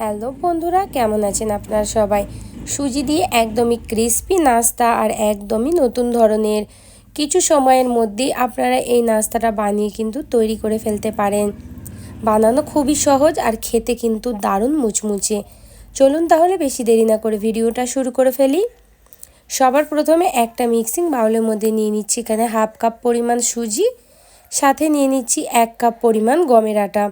Hello বন্ধুরা, কেমন আছেন আপনারা সবাই? সুজি দিয়ে একদমই ক্রিস্পি নাস্তা আর একদমই নতুন ধরনের কিছু সময়ের মধ্যেই আপনারা এই নাস্তাটা বানিয়ে কিন্তু তৈরি করে ফেলতে পারেন। বানানো খুবই সহজ আর খেতে কিন্তু দারুণ মুচমুচে। চলুন তাহলে বেশি দেরি না করে ভিডিওটা শুরু করে ফেলি। সবার প্রথমে একটা মিক্সিং বাউলের মধ্যে নিয়ে নিচ্ছি এখানে হাফ কাপ পরিমাণ সুজি, সাথে নিয়ে নিচ্ছি এক কাপ পরিমাণ গমের আটা।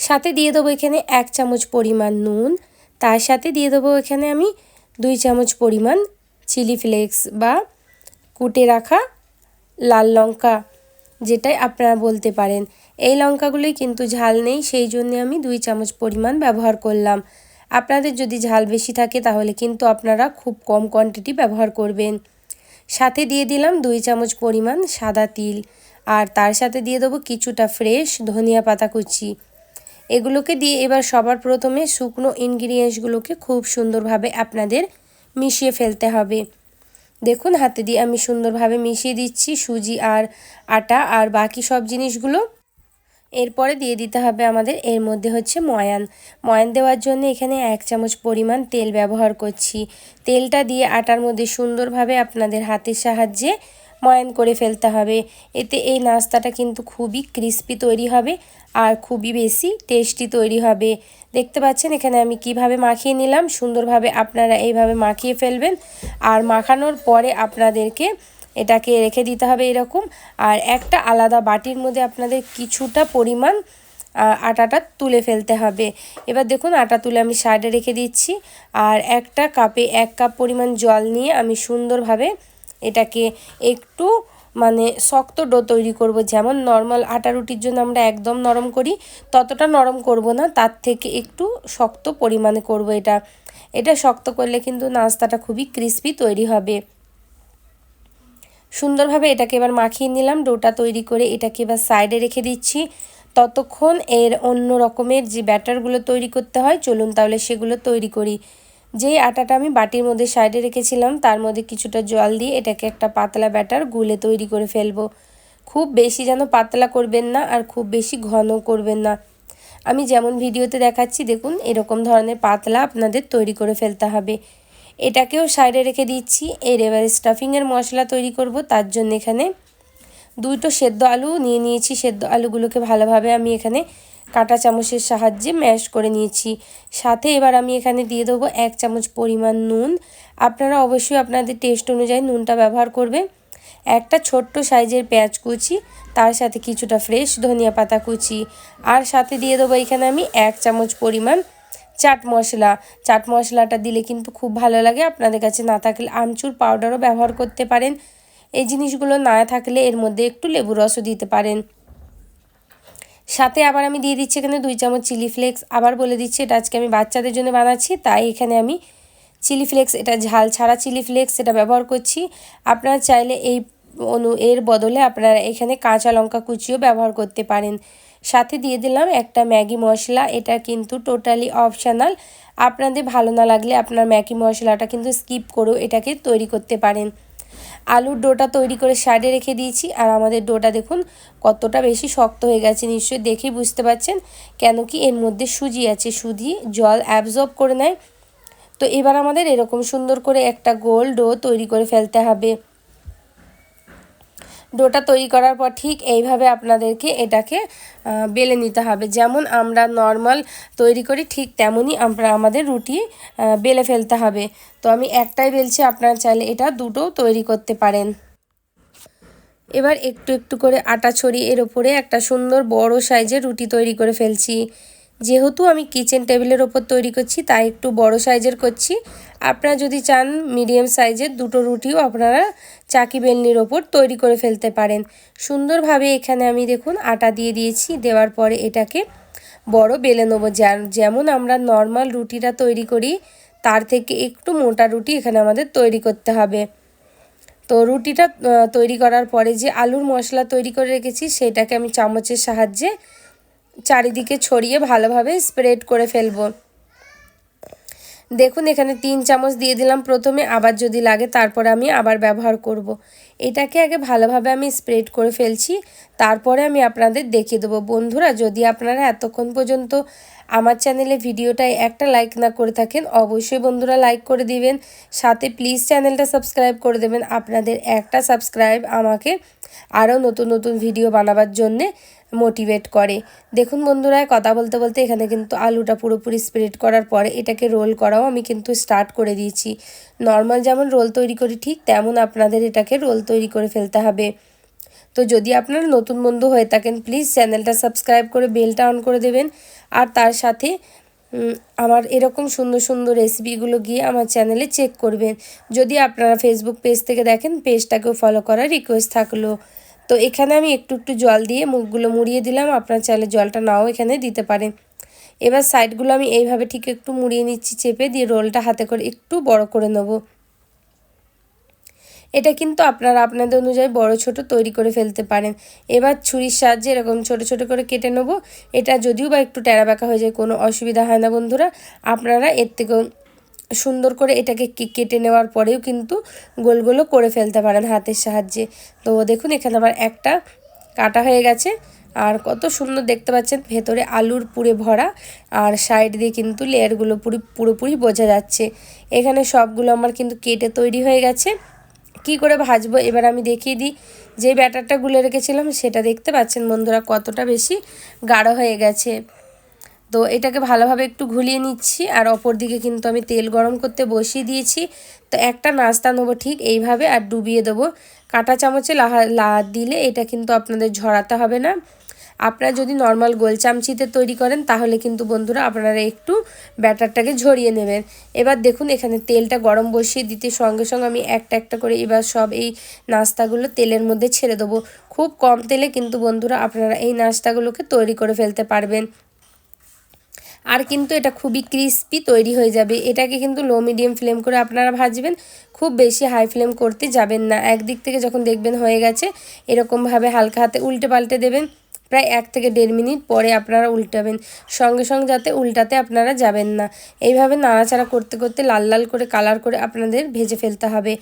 সাথে দিয়ে দেবো এখানে এক চামচ পরিমাণ নুন। তার সাথে দিয়ে দেবো এখানে আমি দুই চামচ পরিমাণ চিলি ফ্লেক্স বা কুটে রাখা লাল লঙ্কা, যেটাই আপনারা বলতে পারেন। এই লঙ্কাগুলোই কিন্তু ঝাল নেই, সেই জন্য আমি দুই চামচ পরিমাণ ব্যবহার করলাম। আপনাদের যদি ঝাল বেশি থাকে তাহলে কিন্তু আপনারা খুব কম কোয়ান্টিটি ব্যবহার করবেন। সাথে দিয়ে দিলাম দুই চামচ পরিমাণ সাদা তিল। আর তার সাথে দিয়ে দেবো কিছুটা ফ্রেশ ধনিয়া পাতা কুচি। এগুলোকে দিয়ে এবার সবার প্রথমে শুকনো ইনগ্রিডিয়েন্টসগুলোকে খুব সুন্দরভাবে আপনাদের মিশিয়ে ফেলতে হবে। দেখুন, হাতে দিয়ে আমি সুন্দরভাবে মিশিয়ে দিচ্ছি সুজি আর আটা আর বাকি সব জিনিসগুলো। এরপরে দিয়ে দিতে হবে আমাদের, এর মধ্যে হচ্ছে ময়ান। ময়ান দেওয়ার জন্য এখানে এক চামচ পরিমাণ তেল ব্যবহার করছি। তেলটা দিয়ে আটার মধ্যে সুন্দরভাবে আপনাদের হাতের সাহায্যে ময়ান করে ফেলতে হবে। এতে এই নাস্তাটা কিন্তু খুবই ক্রিস্পি তৈরি হবে আর খুবই বেশি টেস্টি তৈরি হবে। দেখতে পাচ্ছেন এখানে আমি কীভাবে মাখিয়ে নিলাম, সুন্দরভাবে আপনারা এইভাবে মাখিয়ে ফেলবেন। আর মাখানোর পরে আপনাদেরকে এটাকে রেখে দিতে হবে এরকম। আর একটা আলাদা বাটির মধ্যে আপনাদের কিছুটা পরিমাণ আটাটা তুলে ফেলতে হবে। এবার দেখুন আটা তুলে আমি সাইডে রেখে দিচ্ছি। আর একটা কাপে এক কাপ পরিমাণ জল নিয়ে আমি সুন্দরভাবে এটাকে একটু মানে শক্ত ডো তৈরি করব। যেমন নর্মাল আটা রুটির জন্য আমরা একদম নরম করি, ততটা নরম করব না, তার থেকে একটু শক্ত পরিমাণে করব এটা। এটা শক্ত করলে কিন্তু নাস্তাটা খুবই ক্রিস্পি তৈরি হবে। সুন্দরভাবে এটাকে এবার মাখিয়ে নিলাম, ডোটা তৈরি করে এটাকে এবার সাইডে রেখে দিচ্ছি। ততক্ষণ এর অন্য রকমের যে ব্যাটারগুলো তৈরি করতে হয়, চলুন তাহলে সেগুলো তৈরি করি। যেই আটাটা আমি বাটির মধ্যে সাইডে রেখেছিলাম, তার মধ্যে কিছুটা জল দিয়ে এটাকে একটা পাতলা ব্যাটার গুলে তৈরি করে ফেলব। খুব বেশি যেন পাতলা করবেন না আর খুব বেশি ঘন করবেন না। আমি যেমন ভিডিওতে দেখাচ্ছি, দেখুন, এরকম ধরনের পাতলা আপনাদের তৈরি করে ফেলতে হবে। এটাকেও সাইডে রেখে দিচ্ছি। এর এবার স্টাফিংয়ের মশলা তৈরি করব। তার জন্য এখানে দুটো সেদ্ধ আলু নিয়ে নিয়েছি। সেদ্ধ আলুগুলোকে ভালোভাবে আমি এখানে কাঁটা চামচের সাহায্যে ম্যাশ করে নিয়েছি। সাথে এবার আমি এখানে দিয়ে দেবো এক চামচ পরিমাণ নুন। আপনারা অবশ্যই আপনাদের টেস্ট অনুযায়ী নুনটা ব্যবহার করবে একটা ছোট্ট সাইজের পেঁয়াজ কুচি, তার সাথে কিছুটা ফ্রেশ ধনিয়া পাতা কুচি। আর সাথে দিয়ে দেবো এখানে আমি এক চামচ পরিমাণ চাট মশলা। চাট মশলাটা দিলে কিন্তু খুব ভালো লাগে, আপনাদের কাছে না থাকলে আমচুর পাউডারও ব্যবহার করতে পারেন। এই জিনিসগুলো না থাকলে এর মধ্যে একটু লেবু রসও দিতে পারেন। সাথে আবার আমি দিয়ে দিচ্ছি এখানে দুই চামচ চিলি ফ্লেক্স। আবার বলে দিচ্ছি, এটা আজকে আমি বাচ্চাদের জন্য বানাচ্ছি, তাই এখানে আমি চিলি ফ্লেক্স, এটা ঝাল ছাড়া চিলি ফ্লেক্স এটা ব্যবহার করছি। আপনারা চাইলে এই অনু, এর বদলে আপনারা এখানে কাঁচা লঙ্কা কুচিও ব্যবহার করতে পারেন। সাথে দিয়ে দিলাম একটা ম্যাগি মশলা, এটা কিন্তু টোটালি অপশানাল। আপনাদের ভালো না লাগলে আপনার ম্যাগি মশলাটা কিন্তু স্কিপ করেও এটাকে তৈরি করতে পারেন। আলুর ডোটা তৈরি করে সাইডে রেখে দিয়েছি। আর আমাদের ডোটা দেখুন কতটা বেশি শক্ত হয়ে গেছে, নিশ্চয়ই দেখেই বুঝতে পারছেন কেন কি এর মধ্যে সুজি আছে। সুজি জল অ্যাবজর্ব করে নেয়। তো এবার আমাদের এরকম সুন্দর করে একটা গোল ডো তৈরি করে ফেলতে হবে। ডোটা তৈরি করার পর ঠিক এইভাবে আপনাদেরকে এটাকে বেলে নিতে হবে। যেমন আমরা নর্মাল তৈরি করি, ঠিক তেমনই আমরা আমাদের রুটি বেলে ফেলতে হবে। তো আমি একটাই বেলছি, আপনারা চাইলে এটা দুটো তৈরি করতে পারেন। এবার একটু একটু করে আটা ছড়িয়ে এর ওপরে একটা সুন্দর বড় সাইজের রুটি তৈরি করে ফেলছি। যেহেতু আমি কিচেন টেবিলের ওপর তৈরি করছি, তাই একটু বড় সাইজের করছি। আপনারা যদি চান মিডিয়াম সাইজের দুটো রুটিও আপনারা চাকি বেলনির ওপর তৈরি করে ফেলতে পারেন। সুন্দরভাবে এখানে আমি দেখুন আটা দিয়ে দিয়েছি, দেওয়ার পরে এটাকে বড় বেলে নেব। যেমন আমরা নর্মাল রুটিটা তৈরি করি, তার থেকে একটু মোটা রুটি এখানে আমাদের তৈরি করতে হবে। তো রুটিটা তৈরি করার পরে যে আলুর মশলা তৈরি করে রেখেছি, সেটাকে আমি চামচের সাহায্যে চারিদিকে ছড়িয়ে ভালোভাবে স্প্রেড করে ফেলব। দেখুন, এখানে তিন চামচ দিয়ে দিলাম। প্রথমে আবার যদি লাগে, তারপরে আমি আবার ব্যবহার করব। এটাকে আগে ভালোভাবে আমি স্প্রেড করে ফেলছি। তারপরে আমি আপনাদের দেখিয়ে দেবো। বন্ধুরা, যদি আপনারা এতক্ষণ পর্যন্ত আমার চ্যানেলে ভিডিওটায় একটা লাইক না করে থাকেন, অবশ্যই বন্ধুরা লাইক করে দিবেন। সাথে প্লিজ চ্যানেলটা সাবস্ক্রাইব করে দেবেন। আপনাদের একটা সাবস্ক্রাইব আমাকে আরও নতুন নতুন ভিডিও বানাবার জন্যে মোটিভেট করে। দেখুন বন্ধুরা, কথা বলতে বলতে এখানে কিন্তু আলুটা পুরোপুরি স্প্রেড করার পরে এটাকে রোল করাও আমি কিন্তু স্টার্ট করে দিয়েছি। নর্মাল যেমন রোল তৈরি করি, ঠিক তেমন আপনাদের এটাকে রোল তৈরি করে ফেলতে হবে। তো যদি আপনারা নতুন বন্ধু হয়ে থাকেন প্লিজ চ্যানেলটা সাবস্ক্রাইব করে বেলটা অন করে দেবেন। আর তার সাথে আমার এরকম সুন্দর সুন্দর রেসিপিগুলো গিয়ে আমার চ্যানেলে চেক করবেন। যদি আপনারা ফেসবুক পেজ থেকে দেখেন পেজটাকেও ফলো করার রিকোয়েস্ট থাকল। তো এখানে আমি একটু একটু জল দিয়ে মুখগুলো মুড়িয়ে দিলাম, আপনার চাইলে জলটা নাও এখানে দিতে পারেন। এবার সাইডগুলো আমি এইভাবে ঠিক একটু মুড়িয়ে নিচ্ছি, চেপে দিয়ে রোলটা হাতে করে একটু বড় করে নেব। এটা কিন্তু আপনারা আপনাদের অনুযায়ী বড় ছোট তৈরি করে ফেলতে পারেন। এবার ছুরির সাহায্যে এরকম ছোট ছোট করে কেটে নেব। এটা যদিও বা একটু টেরা বাঁকা হয়ে যায়, কোনো অসুবিধা হয় না বন্ধুরা। আপনারা এর থেকেও সুন্দর করে এটাকে কেটে নেওয়ার পরেও কিন্তু গোল গোলও করে ফেলতে পারেন হাতের সাহায্যে। তো দেখুন, এখানে আবার একটা কাটা হয়ে গেছে। আর কত সুন্দর দেখতে পাচ্ছেন, ভেতরে আলুর পুরে ভরা আর সাইড দিয়ে কিন্তু লেয়ারগুলো পুরি, পুরোপুরি বোঝা যাচ্ছে। এখানে সবগুলো আমার কিন্তু কেটে তৈরি হয়ে গেছে। কি করে ভাজবো? এবার আমি দেখিয়ে দিই। যে ব্যাটারটা গুলে রেখেছিলাম, সেটা দেখতে পাচ্ছেন বন্ধুরা কতটা বেশি গাঢ় হয়ে গেছে। তো এটাকে ভালোভাবে একটু ঘুলিয়ে নিচ্ছি, আর অপর দিকে কিন্তু আমি তেল গরম করতে বসিয়ে দিয়েছি। তো একটা নাস্তা নেব ঠিক এইভাবে, আর ডুবিয়ে দেবো। কাঁটা চামচে লাহা লা দিলে এটা কিন্তু আপনাদের ঝরাতে হবে না। আপনারা যদি নর্মাল গোল চামচিতে তৈরি করেন, তাহলে কিন্তু বন্ধুরা আপনারা একটু ব্যাটারটাকে ঝরিয়ে নেবেন। এবার দেখুন এখানে তেলটা গরম বসিয়ে দিতে সঙ্গে সঙ্গে আমি একটা একটা করে এবার সব এই নাস্তাগুলো তেলের মধ্যে ছেড়ে দেবো। খুব কম তেলে কিন্তু বন্ধুরা আপনারা এই নাস্তাগুলোকে তৈরি করে ফেলতে পারবেন। আর কিন্তু এটা খুবই ক্রিস্পি তৈরি হয়ে যাবে। এটাকে কিন্তু লো মিডিয়াম ফ্লেম করে আপনারা ভাজবেন। খুব বেশি হাই ফ্লেম করতে যাবেন না। একদিক থেকে যখন দেখবেন হয়ে গেছে, এরকমভাবে হালকা হাতে উল্টে পাল্টে দেবেন। প্রায় এক থেকে দেড় মিনিট পরে আপনারা উল্টাবেন। সঙ্গে সঙ্গে যাতে উল্টাতে আপনারা যাবেন না। এইভাবে নাড়াচাড়া করতে করতে লাল লাল করে কালার করে আপনাদের ভেজে ফেলতে হবে।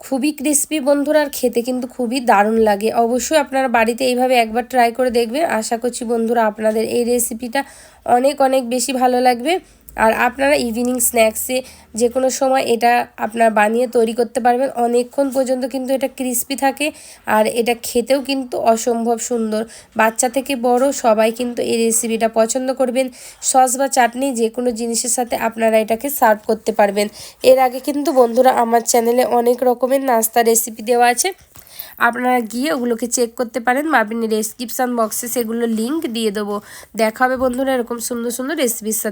খুবই ক্রিস্পি বন্ধুরা আর খেতে কিন্তু খুবই দারুণ লাগে। অবশ্যই আপনারা বাড়িতে এইভাবে একবার ট্রাই করে দেখবেন। আশা করছি বন্ধুরা আপনাদের এই রেসিপিটা অনেক অনেক বেশি ভালো লাগবে। আর আপনারা ইভিনিং স্ন্যাক্সে যে কোনো সময় এটা আপনারা বানিয়ে তৈরি করতে পারবেন। অনেকক্ষণ পর্যন্ত কিন্তু এটা ক্রিস্পি থাকে আর এটা খেতেও কিন্তু অসম্ভব সুন্দর। বাচ্চা থেকে বড় সবাই কিন্তু এই রেসিপিটা পছন্দ করবেন। সস বা চাটনি যে কোনো জিনিসের সাথে আপনারা এটাকে সার্ভ করতে পারবেন। এর আগে কিন্তু বন্ধুরা আমার চ্যানেলে অনেক রকমের নাস্তা রেসিপি দেওয়া আছে। আপনারা গিয়ে ওগুলোকে চেক করতে পারেন। বা আপনি ডেসক্রিপশান বক্সে সেগুলো লিঙ্ক দিয়ে দেবো। দেখা হবে বন্ধুরা এরকম সুন্দর সুন্দর রেসিপির সাথে।